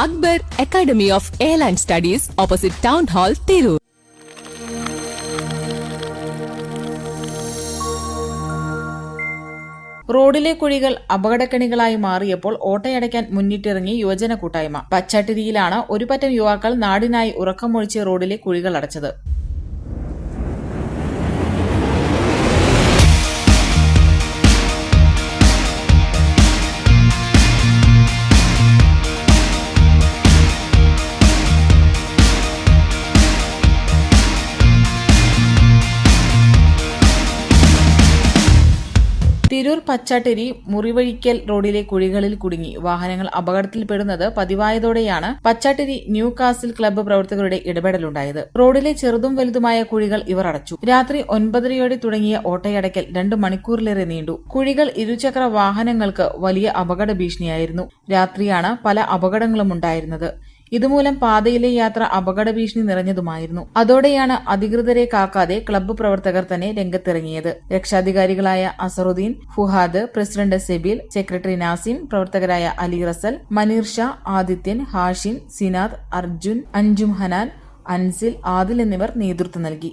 Akbar academy of airline studies opposite town hall Tirur. റോഡിലെ കുഴികൾ അപകടക്കണികളായി മാറിയപ്പോൾ ഓട്ടയടയ്ക്കാൻ മുന്നിട്ടിറങ്ങി യുവജന കൂട്ടായ്മ. പച്ചാട്ടിരിയിലാണ് ഒരുപറ്റം യുവാക്കൾ നാടിനായി ഉറക്കമൊഴിച്ച് റോഡിലെ കുഴികൾ അടച്ചത്. തിരൂർ പച്ചാട്ടിരി മുറിവഴിക്കൽ റോഡിലെ കുഴികളിൽ കുടുങ്ങി. വാഹനങ്ങൾ അപകടത്തിൽപ്പെടുന്നത് പതിവായതോടെയാണ് പച്ചാട്ടിരി ന്യൂ കാസിൽ ക്ലബ്ബ് പ്രവർത്തകരുടെ ഇടപെടലുണ്ടായത്. റോഡിലെ ചെറുതും വലുതുമായ കുഴികൾ ഇവർ അടച്ചു. രാത്രി ഒൻപതരയോടെ തുടങ്ങിയ ഓട്ടയടക്കൽ രണ്ട് മണിക്കൂറിലേറെ നീണ്ടു. കുഴികൾ ഇരുചക്ര വാഹനങ്ങൾക്ക് വലിയ അപകട ഭീഷണിയായിരുന്നു. രാത്രിയാണ് പല അപകടങ്ങളും ഉണ്ടായിരുന്നത് ഇതുമൂലം പാതയിലെ യാത്ര അപകട ഭീഷണി നിറഞ്ഞതുമായിരുന്നു. അതോടെയാണ് അധികൃതരെ കാക്കാതെ ക്ലബ്ബ് പ്രവർത്തകർ തന്നെ രംഗത്തിറങ്ങിയത്. രക്ഷാധികാരികളായ അസറുദ്ദീൻ ഫുഹാദ് പ്രസിഡന്റ് സെബിൽ സെക്രട്ടറി നാസിം പ്രവർത്തകരായ അലി റസൽ മനീർ ഷാ ആദിത്യൻ ഹാഷിൻ സിനാദ് അർജുൻ അഞ്ജും ഹനാൻ അൻസിൽ ആദിൽ എന്നിവർ നേതൃത്വം നൽകി.